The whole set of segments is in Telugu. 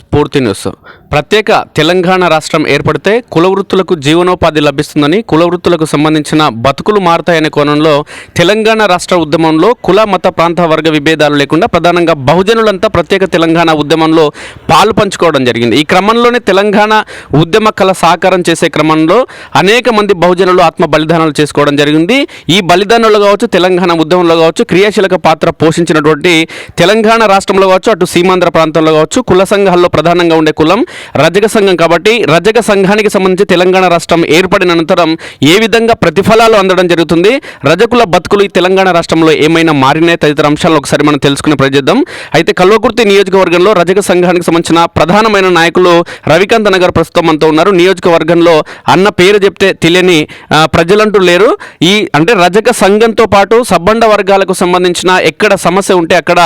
స్ఫూర్తినిస్తాం ప్రత్యేక తెలంగాణ రాష్ట్రం ఏర్పడితే కులవృత్తులకు జీవనోపాధి లభిస్తుందని కులవృత్తులకు సంబంధించిన బతుకులు మారతాయనే కోణంలో తెలంగాణ రాష్ట్ర ఉద్యమంలో కుల మత ప్రాంత వర్గ విభేదాలు లేకుండా ప్రధానంగా బహుజనులంతా ప్రత్యేక తెలంగాణ ఉద్యమంలో పాలు పంచుకోవడం జరిగింది. ఈ క్రమంలోనే తెలంగాణ ఉద్యమ కళ సాకారం చేసే క్రమంలో అనేక మంది బహుజనులు ఆత్మ బలిదానాలు చేసుకోవడం జరిగింది. ఈ బలిదానాలు కావచ్చు తెలంగాణ ఉద్యమంలో కావచ్చు క్రియాశీలక పాత్ర పోషించినటువంటి తెలంగాణ రాష్ట్రంలో కావచ్చు అటు సీమాంధ్ర ప్రాంతంలో కావచ్చు కుల సంఘాల్లో ప్రధానంగా ఉండే కులం రజక సంఘం కాబట్టి రజక సంఘానికి సంబంధించి తెలంగాణ రాష్ట్రం ఏర్పడిన అనంతరం ఏ విధంగా ప్రతిఫలాలు అందడం జరుగుతుంది రజకుల బతుకులు ఈ తెలంగాణ రాష్ట్రంలో ఏమైనా మారినాయి తదితర అంశాలను ఒకసారి మనం తెలుసుకునే ప్రయత్నిద్దాం. అయితే కల్వకుర్తి నియోజకవర్గంలో రజక సంఘానికి సంబంధించిన ప్రధానమైన నాయకులు రవికాంత్ నగర్ ప్రస్తుతం మనతో ఉన్నారు. నియోజకవర్గంలో అన్న పేరు చెప్తే తెలియని ప్రజలంటూ లేరు. ఈ అంటే రజక సంఘంతో పాటు సబ్బండ వర్గాలకు సంబంధించిన ఎక్కడ సమస్య ఉంటే అక్కడ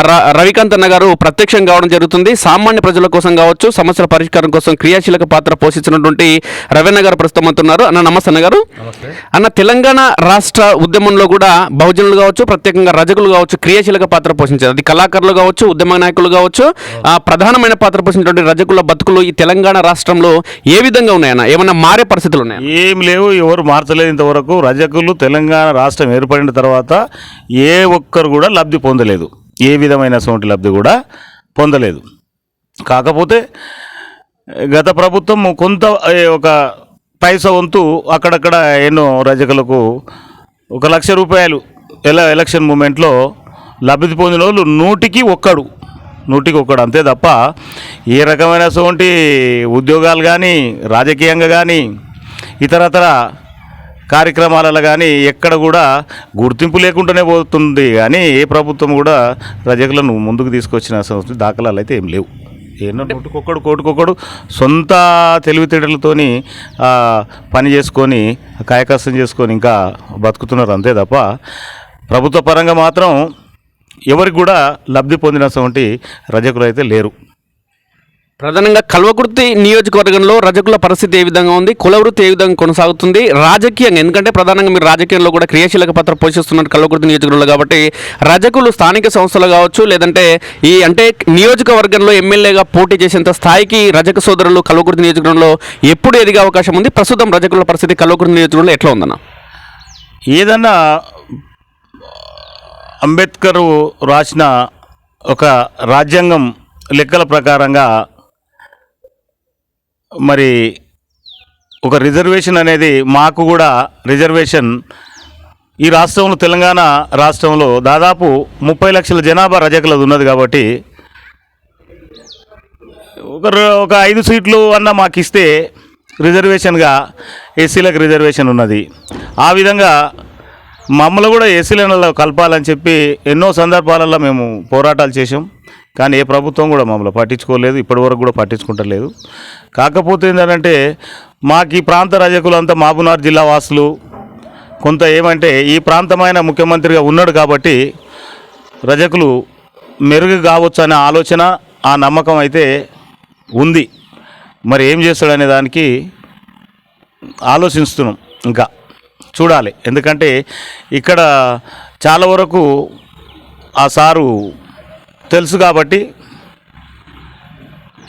ర- రవికాంత్ అన్న గారు ప్రత్యక్షం కావడం జరుగుతుంది. సామాన్య ప్రజల కోసం కావచ్చు సమస్యల పరిష్కారం కోసం క్రియాశీలక పాత్ర పోషించినటువంటి రవీణ గారు ప్రస్తుతం అంటున్నారు. అన్న నమస్తే అన్న గారు. అన్న తెలంగాణ రాష్ట్ర ఉద్యమంలో కూడా బహుజనులు కావచ్చు ప్రత్యేకంగా రజకులు కావచ్చు క్రియాశీలక పాత్ర పోషించారు. అది కళాకారులు కావచ్చు ఉద్యమ నాయకులు కావచ్చు ఆ, ప్రధానమైన పాత్ర పోషించినటువంటి రజకుల బతుకులు ఈ తెలంగాణ రాష్ట్రంలో ఏ విధంగా ఉన్నాయన్న? ఏమన్నా మారే పరిస్థితులు ఉన్నాయా ఏం లేవు ఎవరు మార్చలేదు ఇంతవరకు. రజకులు తెలంగాణ రాష్ట్రం ఏర్పడిన తర్వాత ఏ ఒక్కరు కూడా లబ్ధి పొందలేదు. ఏ విధమైన సోంటి లబ్ధి కూడా పొందలేదు. కాకపోతే గత ప్రభుత్వం కొంత ఒక పైస వంతు అక్కడక్కడ ఎన్నో రజకులకు ఒక లక్ష రూపాయలు ఎలా ఎలక్షన్ మూమెంట్లో లబ్ధి పొందిన వాళ్ళు నూటికి ఒక్కడు నూటికి ఒక్కడు అంతే తప్ప ఏ రకమైన సోంటి ఉద్యోగాలు కానీ రాజకీయంగా కానీ ఇతరతర కార్యక్రమాలలో కానీ ఎక్కడ కూడా గుర్తింపు లేకుండానే పోతుంది. కానీ ఏ ప్రభుత్వం కూడా రజకులను ముందుకు తీసుకొచ్చిన దాఖలాలు అయితే ఏం లేవు. ఎన్నో నూటికొక్కడు కోటికొక్కడు సొంత తెలివితేటలతోని పని చేసుకొని కాయకష్టం చేసుకొని ఇంకా బతుకుతున్నారు అంతే తప్ప ప్రభుత్వ పరంగా మాత్రం ఎవరికి కూడా లబ్ధి పొందినటువంటి రజకులు అయితే లేరు. ప్రధానంగా కల్వకుర్తి నియోజకవర్గంలో రజకుల పరిస్థితి ఏ విధంగా ఉంది? కులవృత్తి ఏ విధంగా కొనసాగుతుంది? రాజకీయంగా ఎందుకంటే ప్రధానంగా మీరు రాజకీయంలో కూడా క్రియాశీలక పాత్ర పోషిస్తున్నారు కల్వకుర్తి నియోజకవర్గంలో కాబట్టి రజకులు స్థానిక సంస్థలు కావచ్చు లేదంటే ఈ అంటే నియోజకవర్గంలో ఎమ్మెల్యేగా పోటీ చేసేంత స్థాయికి రజక సోదరులు కల్వకుర్తి నియోజకవర్గంలో ఎప్పుడు ఎదిగే అవకాశం ఉంది? ప్రస్తుతం రజకుల పరిస్థితి కల్వకుర్తి నియోజకవర్గంలో ఎట్లా ఉందన్న? ఏదన్నా అంబేద్కర్ రాసిన ఒక రాజ్యాంగం లెక్కల ప్రకారంగా మరి ఒక రిజర్వేషన్ అనేది మాకు కూడా రిజర్వేషన్. ఈ రాష్ట్రంలో తెలంగాణ రాష్ట్రంలో దాదాపు ముప్పై లక్షల జనాభా రజకులది ఉన్నది కాబట్టి ఒక ఒక ఐదు సీట్లు అన్న మాకు ఇస్తే రిజర్వేషన్గా ఎస్సీలకు రిజర్వేషన్ ఉన్నది. ఆ విధంగా మమ్మల్ని కూడా ఎస్సీలలో కలపాలని చెప్పి ఎన్నో సందర్భాలలో మేము పోరాటాలు చేసాం కానీ ఏ ప్రభుత్వం కూడా మమ్మల్ని పట్టించుకోలేదు. ఇప్పటివరకు కూడా పట్టించుకుంటలేదు. కాకపోతే ఏంటంటే మాకు ఈ ప్రాంత రజకులంతా మహబూబ్నగర్ జిల్లా వాసులు. కొంత ఏమంటే ఈ ప్రాంతమైన ముఖ్యమంత్రిగా ఉన్నాడు కాబట్టి రజకులు మెరుగు కావచ్చు అనే ఆలోచన ఆ నమ్మకం అయితే ఉంది. మరి ఏం చేస్తాడనే దానికి ఆలోచిస్తున్నాం ఇంకా. చూడాలి. ఎందుకంటే ఇక్కడ చాలా వరకు ఆ సారు తెలుసు కాబట్టి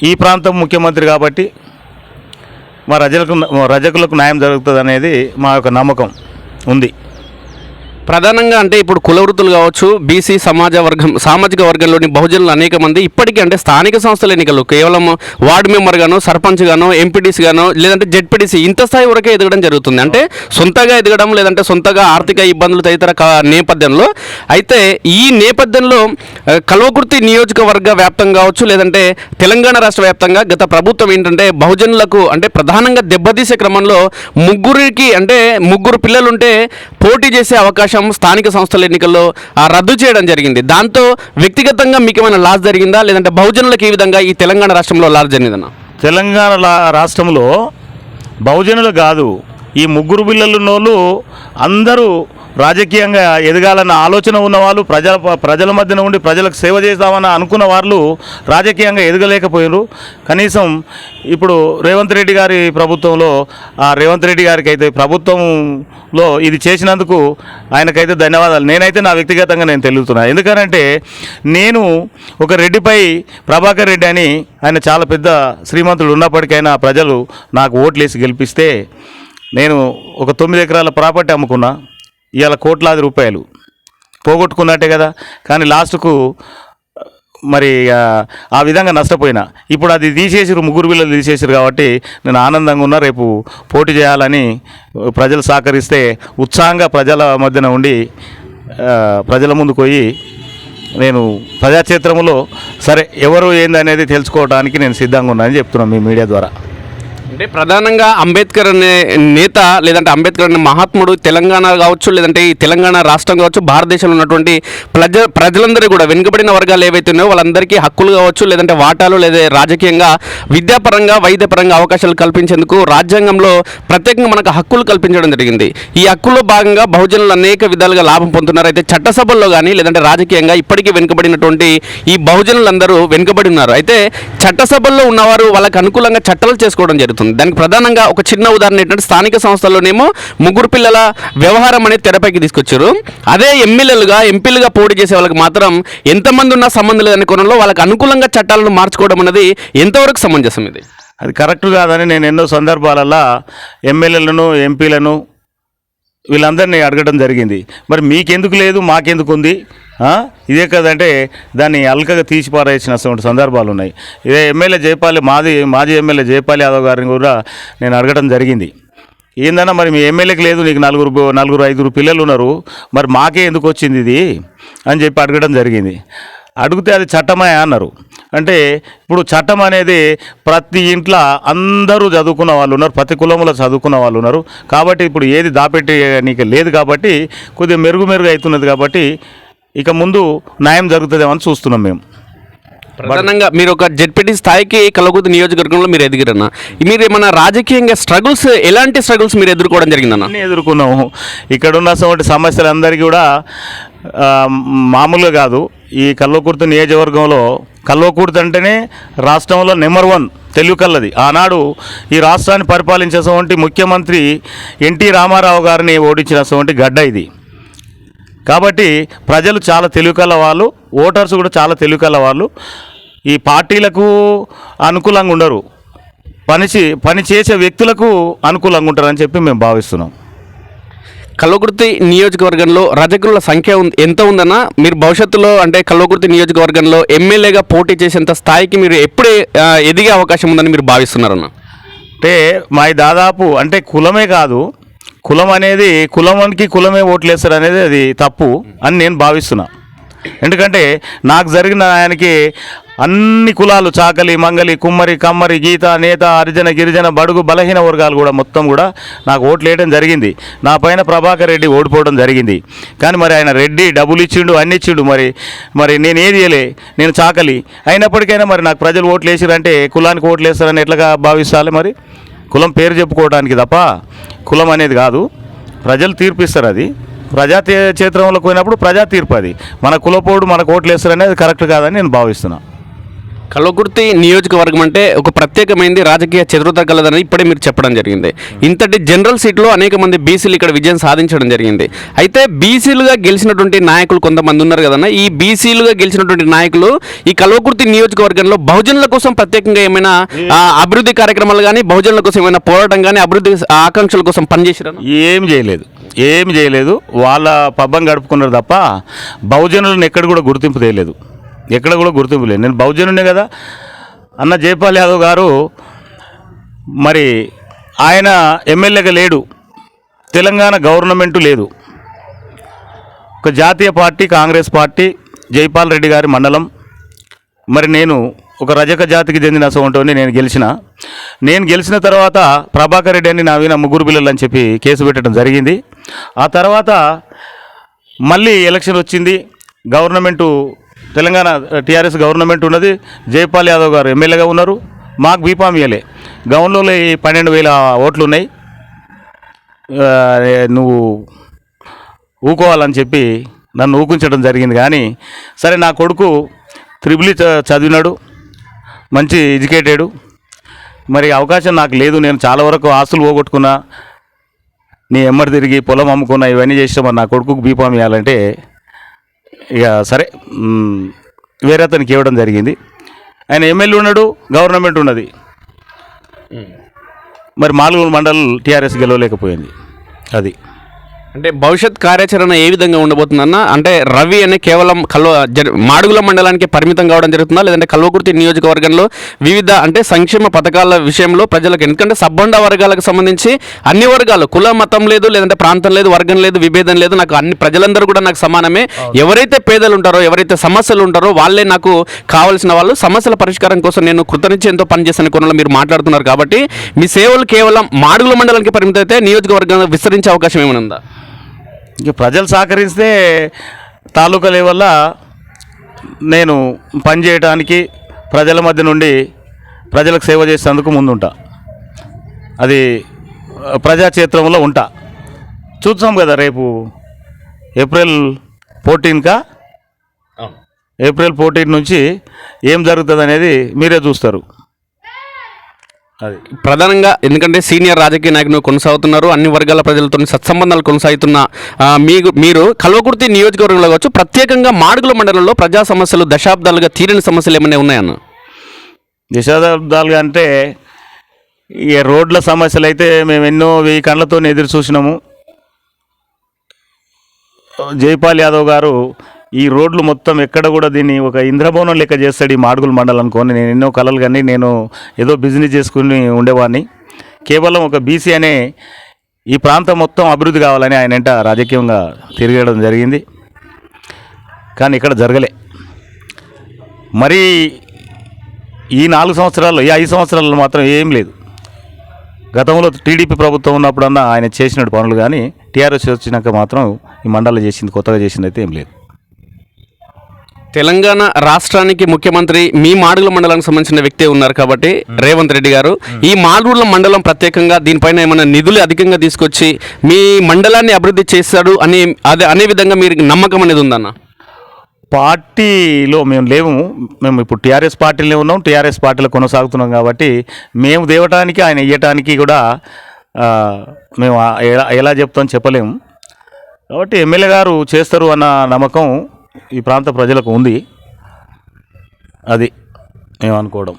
ఈ ప్రాంతం ముఖ్యమంత్రి కాబట్టి మా రజలకు రజకులకు న్యాయం జరుగుతుంది అనేది మా యొక్క నమ్మకం ఉంది. ప్రధానంగా అంటే ఇప్పుడు కులవృత్తులు కావచ్చు బీసీ సమాజ వర్గం సామాజిక వర్గంలోని బహుజనులు అనేక మంది ఇప్పటికీ అంటే స్థానిక సంస్థల ఎన్నికలు కేవలం వార్డు మెంబర్ గాను సర్పంచ్ గానో ఎంపీటీసీ గాను లేదంటే జెడ్పీటీసీ ఇంత స్థాయి వరకే ఎదగడం జరుగుతుంది. అంటే సొంతగా ఎదగడం లేదంటే సొంతగా ఆర్థిక ఇబ్బందులు తదితర నేపథ్యంలో అయితే ఈ నేపథ్యంలో ఆ, కల్వకుర్తి నియోజకవర్గ వ్యాప్తం కావచ్చు లేదంటే తెలంగాణ రాష్ట్ర వ్యాప్తంగా గత ప్రభుత్వం ఏంటంటే బహుజనులకు అంటే ప్రధానంగా దెబ్బతీసే క్రమంలో ముగ్గురికి అంటే ముగ్గురు పిల్లలుంటే పోటీ చేసే అవకాశం స్థానిక సంస్థల ఎన్నికల్లో రద్దు చేయడం జరిగింది. దాంతో వ్యక్తిగతంగా మీకు ఏమైనా లాస్ జరిగిందా? లేదంటే బహుజనులకు ఈ విధంగా ఈ తెలంగాణ రాష్ట్రంలో లాస్ జరిగిందన్న? తెలంగాణ రాష్ట్రంలో బహుజనులు కాదు ఈ ముగ్గురు పిల్లలున్నోళ్ళు అందరూ రాజకీయంగా ఎదగాలన్న ఆలోచన ఉన్నవాళ్ళు ప్రజల ప్రజల మధ్యన ఉండి ప్రజలకు సేవ చేద్దామని అనుకున్న వాళ్ళు రాజకీయంగా ఎదగలేకపోయారు కనీసం ఇప్పుడు రేవంత్ రెడ్డి గారి ప్రభుత్వంలో ఆ రేవంత్ రెడ్డి గారికి అయితే ప్రభుత్వంలో ఇది చేసినందుకు ఆయనకైతే ధన్యవాదాలు. నేనైతే నా వ్యక్తిగతంగా నేను తెలుగుతున్నా. ఎందుకనంటే నేను ఒక రెడ్డిపై ప్రభాకర్ రెడ్డి అని ఆయన చాలా పెద్ద శ్రీమంతుడు ఉన్నప్పటికైనా ప్రజలు నాకు ఓట్లేసి గెలిపిస్తే నేను ఒక తొమ్మిది ఎకరాల ప్రాపర్టీ అమ్ముకున్నా. ఇవాళ కోట్లాది రూపాయలు పోగొట్టుకున్నట్టే కదా. కానీ లాస్ట్కు మరి ఆ, ఆ విధంగా నష్టపోయినా. ఇప్పుడు అది తీసేసిరు ముగ్గురు పిల్లలు తీసేసారు కాబట్టి నేను ఆనందంగా ఉన్నా రేపు పోటీ చేయాలని ప్రజలు సహకరిస్తే ఉత్సాహంగా ప్రజల మధ్యన ఉండి ప్రజల ముందుకు పోయి నేను ప్రజాక్షేత్రంలో సరే ఎవరు ఏందనేది తెలుసుకోవడానికి నేను సిద్ధంగా ఉన్నానని చెప్తున్నాను మీ మీడియా ద్వారా. అంటే ప్రధానంగా అంబేద్కర్ అనే నేత లేదంటే అంబేద్కర్ అనే మహాత్ముడు తెలంగాణ కావచ్చు లేదంటే ఈ తెలంగాణ రాష్ట్రం కావచ్చు భారతదేశంలో ఉన్నటువంటి ప్రజ ప్రజలందరూ కూడా వెనుకబడిన వర్గాలు ఏవైతే ఉన్నాయో వాళ్ళందరికీ హక్కులు కావచ్చు లేదంటే వాటాలు లేదా రాజకీయంగా విద్యాపరంగా వైద్యపరంగా అవకాశాలు కల్పించేందుకు రాజ్యాంగంలో ప్రత్యేకంగా మనకు హక్కులు కల్పించడం జరిగింది. ఈ హక్కుల్లో భాగంగా బహుజనులు అనేక విధాలుగా లాభం పొందుతున్నారు. అయితే చట్టసభల్లో కానీ లేదంటే రాజకీయంగా ఇప్పటికీ వెనుకబడినటువంటి ఈ బహుజనులందరూ వెనుకబడి ఉన్నారు. అయితే చట్టసభల్లో ఉన్నవారు వాళ్ళకు అనుకూలంగా చట్టాలు చేసుకోవడం జరుగుతుంది. దానికి ప్రధానంగా ఒక చిన్న ఉదాహరణ ఏంటంటే స్థానిక సంస్థల్లోనేమో ముగ్గురు పిల్లల వ్యవహారం అనేది తెరపైకి తీసుకొచ్చారు. అదే ఎమ్మెల్యేలుగా ఎంపీలుగా పోటీ చేసే వాళ్ళకి మాత్రం ఎంతమంది ఉన్నా సంబంధం లేదనే కోణంలో వాళ్ళకి అనుకూలంగా చట్టాలను మార్చుకోవడం అనేది ఎంతవరకు సమంజసం ఇది? అది కరెక్ట్ కాదని నేను ఎన్నో సందర్భాలలో ఎమ్మెల్యేలను ఎంపీలను వీళ్ళందరినీ అడగడం జరిగింది. మరి మీకెందుకు లేదు? మాకెందుకు ఉంది? ఇదే కదంటే దాన్ని అల్కగా తీసి పారేసినటువంటి సందర్భాలు ఉన్నాయి. ఇదే ఎమ్మెల్యే జయపాలి మాది మాజీ ఎమ్మెల్యే జయపాలి యాదవ్ గారిని కూడా నేను అడగడం జరిగింది. ఏందన్నా మరి మీ ఎమ్మెల్యేకి లేదు నీకు నలుగురు నలుగురు ఐదుగురు పిల్లలు ఉన్నారు. మరి మాకే ఎందుకు వచ్చింది ఇది? అని చెప్పి అడగడం జరిగింది. అడిగితే అది చట్టమే అన్నారు. అంటే ఇప్పుడు చట్టం అనేది ప్రతి ఇంట్లో అందరూ చదువుకున్న వాళ్ళు ఉన్నారు ప్రతి కులంలో చదువుకున్న వాళ్ళు ఉన్నారు. కాబట్టి ఇప్పుడు ఏది దాపెట్టి నీకు లేదు కాబట్టి కొద్దిగా మెరుగు మెరుగు అవుతున్నది కాబట్టి ఇక ముందు న్యాయం జరుగుతుందేమని చూస్తున్నాం మేము. ప్రధానంగా మీరు ఒక జెడ్పీటీ స్థాయికి కలగూతు నియోజకవర్గంలో మీరు ఎదిగిరన్న. మీరు ఏమన్నా రాజకీయంగా స్ట్రగుల్స్ ఎలాంటి స్ట్రగుల్స్ మీరు ఎదుర్కోవడం జరిగిందన్న? ఎదుర్కొన్నాము. ఇక్కడ ఉన్నటువంటి సమస్యలందరికీ కూడా మామూలుగా కాదు. ఈ కల్వకుర్తి నియోజకవర్గంలో కల్వకుర్తి అంటేనే రాష్ట్రంలో నెంబర్ వన్ తెలుగు కళ్ళది. ఆనాడు ఈ రాష్ట్రాన్ని పరిపాలించేటువంటి ముఖ్యమంత్రి ఎన్టీ రామారావు గారిని ఓడించినటువంటి గడ్డ ఇది. కాబట్టి ప్రజలు చాలా తెలివికల వాళ్ళు ఓటర్స్ కూడా చాలా తెలివికల వాళ్ళు. ఈ పార్టీలకు అనుకూలంగా ఉండరు. పని చే- పని చేసే వ్యక్తులకు అనుకూలంగా ఉంటారని చెప్పి మేము భావిస్తున్నాం. కల్వకుర్తి నియోజకవర్గంలో రజకుల సంఖ్య ఉం- ఎంత ఉందన్న మీరు భవిష్యత్తులో అంటే కల్వకుర్తి నియోజకవర్గంలో ఎమ్మెల్యేగా పోటీ చేసేంత స్థాయికి మీరు ఎప్పుడే ఎదిగే అవకాశం ఉందని మీరు భావిస్తున్నారన్న? అంటే మా దాదాపు అంటే కులమే కాదు. కులం అనేది కులమానికి కులమే ఓట్లు వేస్తారు అనేది అది తప్పు అని నేను భావిస్తున్నా. ఎందుకంటే నాకు జరిగిన ఆయనకి అన్ని కులాలు చాకలి మంగలి కుమ్మరి కమ్మరి గీత నేత హరిజన గిరిజన బడుగు బలహీన వర్గాలు కూడా మొత్తం కూడా నాకు ఓట్లు వేయడం జరిగింది. నా పైన ప్రభాకర్ రెడ్డి ఓడిపోవడం జరిగింది. కానీ మరి ఆయన రెడ్డి డబ్బులు ఇచ్చిండు అన్ని ఇచ్చిండు మరి. మరి నేను ఏది చేయలే నేను చాకలి. అయినప్పటికైనా మరి నాకు ప్రజలు ఓట్లు వేసిరంటే కులానికి ఓట్లు వేస్తారని ఎట్లాగా భావిస్తాలి మరి? కులం పేరు చెప్పుకోవడానికి తప్ప కులం అనేది కాదు. ప్రజలు తీర్పిస్తారు అది. ప్రజా తే- క్షేత్రంలోకి పోయినప్పుడు ప్రజా తీర్పు అది. మన కులపోడు మనకు ఓట్లు వేస్తారు అనేది కరెక్ట్ కాదని నేను భావిస్తున్నాను కలగుర్తి నియోజకవర్గం అంటే ఒక ప్రత్యేకమైనది రాజకీయ చతురత కలదని ఇప్పుడే మీరు చెప్పడం జరిగింది. ఇంతటి జనరల్ సీట్లో అనేక మంది బీసీలు ఇక్కడ విజయం సాధించడం జరిగింది. అయితే బీసీలుగా గెలిచినటువంటి నాయకులు కొంతమంది ఉన్నారు కదన్న ఈ బీసీలుగా గెలిచినటువంటి నాయకులు ఈ కల్వకుర్తి నియోజకవర్గంలో బహుజనుల కోసం ప్రత్యేకంగా ఏమైనా అభివృద్ధి కార్యక్రమాలు కానీ బహుజనుల కోసం ఏమైనా పోరాటం కానీ అభివృద్ధి ఆకాంక్షల కోసం పనిచేసిరన్న ఏం చేయలేదు. ఏం చేయలేదు. వాళ్ళ పబ్బం గడుపుకున్నారు తప్ప బహుజనులను ఎక్కడ కూడా గుర్తింపు చేయలేదు ఎక్కడ కూడా గుర్తింపు లేదు. నేను బహుజనునే కదా? అన్న జయపాల్ యాదవ్ గారు మరి ఆయన ఎమ్మెల్యేగా లేడు. తెలంగాణ గవర్నమెంటు లేదు. ఒక జాతీయ పార్టీ కాంగ్రెస్ పార్టీ జైపాల్ రెడ్డి గారి మండలం. మరి నేను ఒక రజక జాతికి చెందిన సోంటోని నేను గెలిచిన. నేను గెలిచిన తర్వాత ప్రభాకర్ రెడ్డి అని నా మీద ముగ్గురు పిల్లలు అని చెప్పి కేసు పెట్టడం జరిగింది. ఆ తర్వాత మళ్ళీ ఎలక్షన్ వచ్చింది. గవర్నమెంటు తెలంగాణ టీఆర్ఎస్ గవర్నమెంట్ ఉన్నది. జైపాల్ యాదవ్ గారు ఎమ్మెల్యేగా ఉన్నారు. మాకు బీపాం ఇయ్యలే. గవర్నలో ఈ పన్నెండు వేల ఓట్లు ఉన్నాయి నువ్వు ఊకోవాలని చెప్పి నన్ను ఊకుంచడం జరిగింది. కానీ సరే నా కొడుకు త్రిబుల్ చదివినాడు. మంచి ఎడ్యుకేటెడు. మరి అవకాశం నాకు లేదు. నేను చాలా వరకు ఆస్తులు పోగొట్టుకున్నా. నీ ఎమ్మడి తిరిగి పొలం అమ్ముకున్నా ఇవన్నీ చేసిన నా కొడుకుకు బీఫామ్ ఇవ్వాలంటే ఇక సరే వేరే అతనికి ఇవ్వడం జరిగింది. ఆయన ఎమ్మెల్యే ఉన్నాడు గవర్నమెంట్ ఉన్నది. మరి మాలుగురు మండల్ టీఆర్ఎస్ గెలవలేకపోయింది అది. అంటే భవిష్యత్ కార్యాచరణ ఏ విధంగా ఉండబోతుందన్న అంటే రవి అనే కేవలం కల్వ మాడుగుల మండలానికి పరిమితం కావడం జరుగుతుందా? లేదంటే కల్వకుర్తి నియోజకవర్గంలో వివిధ అంటే సంక్షేమ పథకాల విషయంలో ప్రజలకు ఎందుకంటే సబ్బండ వర్గాలకు సంబంధించి అన్ని వర్గాలు కుల మతం లేదు లేదంటే ప్రాంతం లేదు వర్గం లేదు విభేదం లేదు నాకు అన్ని ప్రజలందరూ కూడా నాకు సమానమే. ఎవరైతే పేదలు ఉంటారో ఎవరైతే సమస్యలు ఉంటారో వాళ్ళే నాకు కావాల్సిన వాళ్ళు. సమస్యల పరిష్కారం కోసం నేను కృతనిశ్చయంతో పనిచేసిన కొనలో మీరు మాట్లాడుతున్నారు కాబట్టి మీ సేవలు కేవలం మాడుగుల మండలానికి పరిమితం అయితే నియోజకవర్గం విస్తరించే అవకాశం ఏమైనా ఉందా? ఇక ప్రజలు సహకరిస్తే తాలూకా లెవెల్ల నేను పనిచేయడానికి ప్రజల మధ్య నుండి ప్రజలకు సేవ చేసేందుకు ముందుంటా. అది ప్రజాక్షేత్రంలో ఉంటా. చూస్తాం కదా రేపు ఏప్రిల్ ఫోర్టీన్కా? ఏప్రిల్ ఫోర్టీన్ నుంచి ఏం జరుగుతుంది అనేది మీరే చూస్తారు. అది. ప్రధానంగా ఎందుకంటే సీనియర్ రాజకీయ నాయకులు కొనసాగుతున్నారు అన్ని వర్గాల ప్రజలతో సత్సంబంధాలు కొనసాగుతున్న మీకు మీరు కల్వకుర్తి నియోజకవర్గంలో కావచ్చు ప్రత్యేకంగా మాడుగుల మండలంలో ప్రజా సమస్యలు దశాబ్దాలుగా తీరని సమస్యలు ఏమైనా ఉన్నాయన్న? దశాబ్దాలుగా అంటే ఈ రోడ్ల సమస్యలు అయితే మేము ఎన్నో వెయ్యి కళ్ళతో ఎదురు చూసినాము. జైపాల్ యాదవ్ గారు ఈ రోడ్లు మొత్తం ఎక్కడ కూడా దీన్ని ఒక ఇంద్రభవనం లెక్క చేస్తాడు ఈ మాడుగుల మండలం అనుకోని. నేను ఎన్నో కళలు కానీ నేను ఏదో బిజినెస్ చేసుకుని ఉండేవాడిని. కేవలం ఒక బీసీ అనే ఈ ప్రాంతం మొత్తం అభివృద్ధి కావాలని ఆయన ఎంట రాజకీయంగా తిరగడం జరిగింది. కానీ ఇక్కడ జరగలే. మరి ఈ నాలుగు సంవత్సరాల్లో ఈ ఐదు సంవత్సరాల్లో మాత్రం ఏం లేదు. గతంలో టీడీపీ ప్రభుత్వం ఉన్నప్పుడన్నా ఆయన చేసిన పనులు కానీ టీఆర్ఎస్ వచ్చినాక మాత్రం ఈ మండలం చేసింది కొత్తగా చేసింది అయితే ఏం లేదు. తెలంగాణ రాష్ట్రానికి ముఖ్యమంత్రి మీ మాడుగుల మండలానికి సంబంధించిన వ్యక్తే ఉన్నారు కాబట్టి రేవంత్ రెడ్డి గారు. ఈ మాడుగుల మండలం ప్రత్యేకంగా దీనిపైన ఏమైనా నిధులు అధికంగా తీసుకొచ్చి మీ మండలాన్ని అభివృద్ధి చేస్తాడు అనే అదే అనే విధంగా మీరు నమ్మకం అనేది ఉందన్న? పార్టీలో మేము లేవు మేము ఇప్పుడు టీఆర్ఎస్ పార్టీలోనే ఉన్నాం. టీఆర్ఎస్ పార్టీలో కొనసాగుతున్నాం కాబట్టి మేము దేవటానికి ఆయన ఇయ్యటానికి కూడా మేము ఎలా ఎలా చెప్తాం చెప్పలేము. కాబట్టి ఎమ్మెల్యే గారు చేస్తారు అన్న నమ్మకం ఈ ప్రాంత ప్రజలకు ఉంది. అది మేము అనుకోవడం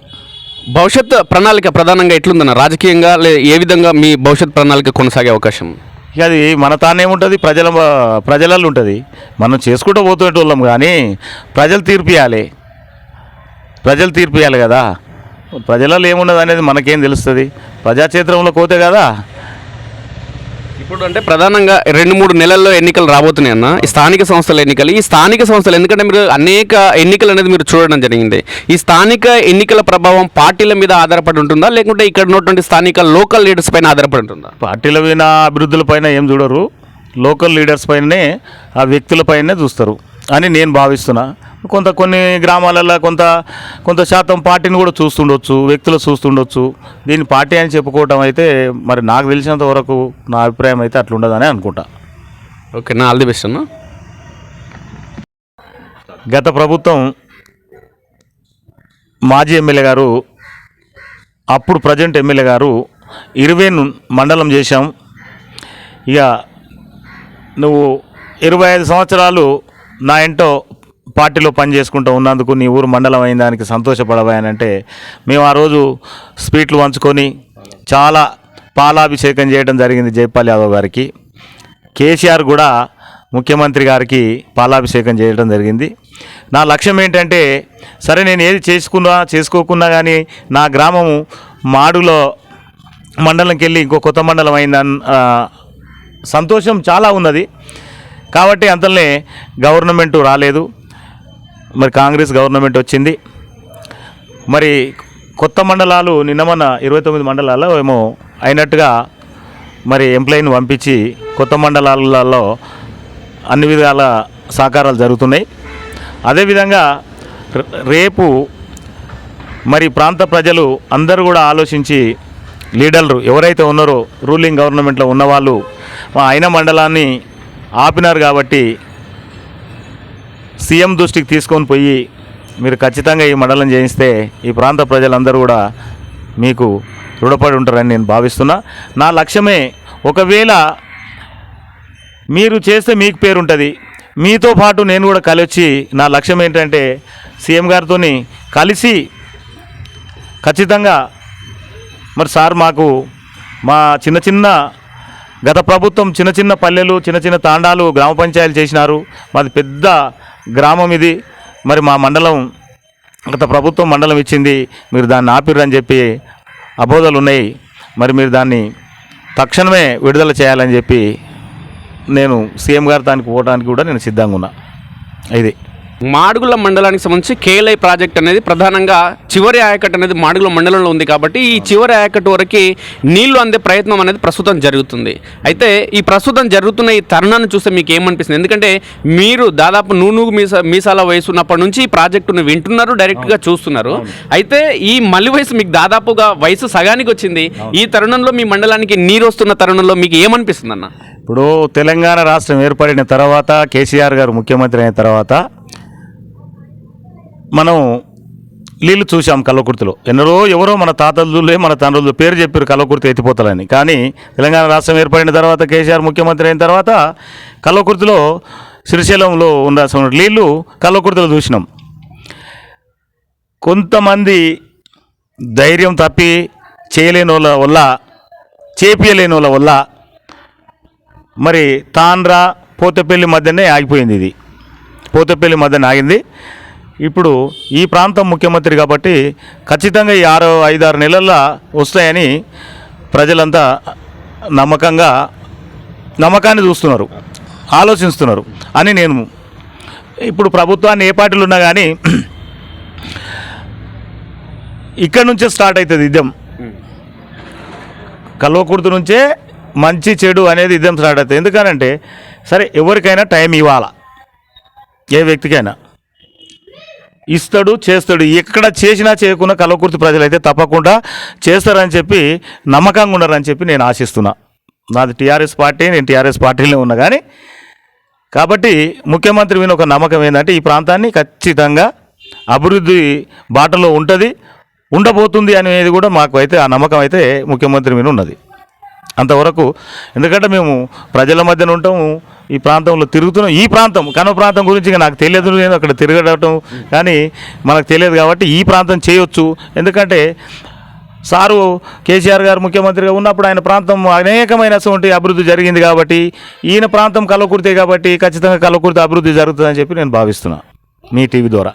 భవిష్యత్ ప్రణాళిక ప్రధానంగా ఎట్లుందన్న? రాజకీయంగా లే ఏ విధంగా మీ భవిష్యత్ ప్రణాళిక కొనసాగే అవకాశం? ఇక అది మన తానేముంటుంది ప్రజల ప్రజలలో ఉంటుంది. మనం చేసుకుంటూ పోతుంటోళ్ళం కానీ ప్రజలు తీర్పియాలి. ప్రజలు తీర్పియాలి కదా. ప్రజలలో ఏమున్నది అనేది మనకేం తెలుస్తుంది. ప్రజాక్షేత్రంలో పోతే కదా. ఇప్పుడు అంటే ప్రధానంగా రెండు మూడు నెలల్లో ఎన్నికలు రాబోతున్నాయి అన్న. ఈ స్థానిక సంస్థల ఎన్నికలు. ఈ స్థానిక సంస్థలు ఎందుకంటే మీరు అనేక ఎన్నికలు అనేది మీరు చూడడం జరిగింది. ఈ స్థానిక ఎన్నికల ప్రభావం పార్టీల మీద ఆధారపడి ఉంటుందా? లేకుంటే ఇక్కడ ఉన్నటువంటి స్థానిక లోకల్ లీడర్స్ పైన ఆధారపడి ఉంటుందా? పార్టీల మీద అభివృద్ధుల పైన ఏం చూడరు. లోకల్ లీడర్స్ పైననే ఆ వ్యక్తుల పైనే చూస్తారు. అని నేను భావిస్తున్నా. కొంత కొన్ని గ్రామాలలో కొంత కొంత శాతం పార్టీని కూడా చూస్తుండొచ్చు వ్యక్తులు చూస్తుండొచ్చు. దీన్ని పార్టీ అని చెప్పుకోవటం అయితే మరి నాకు తెలిసినంత వరకు నా అభిప్రాయం అయితే అట్లుండదని అనుకుంటా. ఓకే నా ఆల్ ది బెస్ట్ అన్న. గత ప్రభుత్వం మాజీ ఎమ్మెల్యే గారు అప్పుడు ప్రజెంట్ ఎమ్మెల్యే గారు ఇరవై మండలం చేశాం. ఇక నువ్వు ఇరవై ఐదు సంవత్సరాలు నా ఇంటో పార్టీలో పని చేసుకుంటూ ఉన్నందుకు నీ ఊరు మండలం అయిన దానికి సంతోషపడవాయనంటే మేము ఆ రోజు స్వీట్లు పంచుకొని చాలా పాలాభిషేకం చేయడం జరిగింది జైపాల్ యాదవ్ గారికి. కేసీఆర్ కూడా ముఖ్యమంత్రి గారికి పాలాభిషేకం చేయడం జరిగింది. నా లక్ష్యం ఏంటంటే సరే నేను ఏది చేసుకున్నా చేసుకోకున్నా కానీ నా గ్రామము మాడులో మండలంకి వెళ్ళి ఇంకో కొత్త మండలం అయిందని సంతోషం చాలా ఉన్నది. కాబట్టి అంతలోనే గవర్నమెంట్ రాలేదు. మరి కాంగ్రెస్ గవర్నమెంట్ వచ్చింది. మరి కొత్త మండలాలు నిన్న మొన్న ఇరవై తొమ్మిది మండలాల్లో ఏమో అయినట్టుగా మరి ఎంప్లాయీని పంపించి కొత్త మండలాలలో అన్ని విధాల సహకారాలు జరుగుతున్నాయి. అదేవిధంగా రేపు మరి ప్రాంత ప్రజలు అందరూ కూడా ఆలోచించి లీడర్లు ఎవరైతే ఉన్నారో రూలింగ్ గవర్నమెంట్లో ఉన్నవాళ్ళు మా అయిన మండలాన్ని ఆపినారు కాబట్టి సీఎం దృష్టికి తీసుకొని పోయి మీరు ఖచ్చితంగా ఈ మండలం చేయిస్తే ఈ ప్రాంత ప్రజలందరూ కూడా మీకు రుణపడి ఉంటారని నేను భావిస్తున్నా. నా లక్ష్యమే ఒకవేళ మీరు చేస్తే మీకు పేరు ఉంటుంది. మీతో పాటు నేను కూడా కలిసి నా లక్ష్యం ఏంటంటే సీఎం గారితో కలిసి ఖచ్చితంగా మరి సార్ మాకు మా చిన్న చిన్న గత ప్రభుత్వం చిన్న చిన్న పల్లెలు చిన్న చిన్న తాండాలు గ్రామ పంచాయతీలు చేసినారు. మాది పెద్ద గ్రామం ఇది. మరి మా మండలం గత ప్రభుత్వం మండలం ఇచ్చింది మీరు దాన్ని ఆపిర్రని చెప్పి అబోధాలు ఉన్నాయి. మరి మీరు దాన్ని తక్షణమే విడుదల చేయాలని చెప్పి నేను సీఎం గారి దానికి పోవడానికి కూడా నేను సిద్ధంగా ఉన్నా. ఇది. మాడుగుల మండలానికి సంబంధించి కేఎల్ఐ ప్రాజెక్ట్ అనేది ప్రధానంగా చివరి ఆయకట్టు అనేది మాడుగుల మండలంలో ఉంది కాబట్టి ఈ చివరి ఆయకట్టు వరకు నీళ్ళు అందే ప్రయత్నం అనేది ప్రస్తుతం జరుగుతుంది. అయితే ఈ ప్రస్తుతం జరుగుతున్న ఈ తరుణాన్ని చూస్తే మీకు ఏమనిపిస్తుంది? ఎందుకంటే మీరు దాదాపు నూనూగు మీసా మీసాల వయసు ఉన్నప్పటి నుంచి ఈ ప్రాజెక్టును వింటున్నారు డైరెక్ట్గా చూస్తున్నారు. అయితే ఈ మల్లి వయసు మీకు దాదాపుగా వయసు సగానికి వచ్చింది. ఈ తరుణంలో మీ మండలానికి నీరు వస్తున్న తరుణంలో మీకు ఏమనిపిస్తుంది అన్న ఇప్పుడు తెలంగాణ రాష్ట్రం ఏర్పడిన తర్వాత కేసీఆర్ గారు ముఖ్యమంత్రి అయిన తర్వాత మనం నీళ్ళు చూసాం కల్వకుర్తిలో. ఎన్నరో ఎవరో మన తాతలులే మన తండ్రులు పేరు చెప్పారు కల్వకుర్తి ఎత్తిపోతలని. కానీ తెలంగాణ రాష్ట్రం ఏర్పడిన తర్వాత కేసీఆర్ ముఖ్యమంత్రి అయిన తర్వాత కల్వకుర్తిలో శ్రీశైలంలో ఉండాల్సిన నీళ్ళు కల్వకుర్తిలో చూసినాం. కొంతమంది ధైర్యం తప్పి చేయలేని వాళ్ళ వల్ల చేపియలేని వాళ్ళ వల్ల మరి తాండ్రా పోతపల్లి మధ్యనే ఆగిపోయింది ఇది. పోతపల్లి మధ్యన ఆగింది. ఇప్పుడు ఈ ప్రాంతం ముఖ్యమంత్రి కాబట్టి ఖచ్చితంగా ఈ ఆరు ఐదారు నెలల్లో వస్తాయని ప్రజలంతా నమ్మకంగా నమ్మకాన్ని చూస్తున్నారు ఆలోచిస్తున్నారు అని నేను ఇప్పుడు ప్రభుత్వాన్ని ఏ పార్టీలు ఉన్నా కానీ ఇక్కడ నుంచే స్టార్ట్ అవుతుంది యుద్ధం కల్వకుర్తి నుంచే మంచి చెడు అనేది యుద్ధం స్టార్ట్ అవుతుంది. ఎందుకనంటే సరే ఎవరికైనా టైం ఇవ్వాలా? ఏ వ్యక్తికైనా. ఇస్తాడు చేస్తాడు. ఎక్కడ చేసినా చేయకుండా కలవకుర్తి ప్రజలైతే తప్పకుండా చేస్తారని చెప్పి నమ్మకంగా ఉన్నారని చెప్పి నేను ఆశిస్తున్నా. నాది టీఆర్ఎస్ పార్టీ నేను టీఆర్ఎస్ పార్టీలో ఉన్నా కానీ కాబట్టి ముఖ్యమంత్రి మీద ఒక నమ్మకం ఏంటంటే ఈ ప్రాంతాన్ని ఖచ్చితంగా అభివృద్ధి బాటలో ఉంటుంది ఉండబోతుంది అనేది కూడా మాకు అయితే ఆ నమ్మకం అయితే ముఖ్యమంత్రి మీద ఉన్నది. అంతవరకు. ఎందుకంటే మేము ప్రజల మధ్యన ఉంటాము ఈ ప్రాంతంలో తిరుగుతున్నాం. ఈ ప్రాంతం కనవ ప్రాంతం గురించి నాకు తెలియదు నేను అక్కడ తిరగడం కానీ మనకు తెలియదు కాబట్టి ఈ ప్రాంతం చేయొచ్చు. ఎందుకంటే సారు కేసీఆర్ గారు ముఖ్యమంత్రిగా ఉన్నప్పుడు ఆయన ప్రాంతం అనేకమైనటువంటి అభివృద్ధి జరిగింది కాబట్టి ఈయన ప్రాంతం కలవకుర్తే కాబట్టి ఖచ్చితంగా కలవకుర్తి అభివృద్ధి జరుగుతుందని చెప్పి నేను భావిస్తున్నాను మీ టీవీ ద్వారా.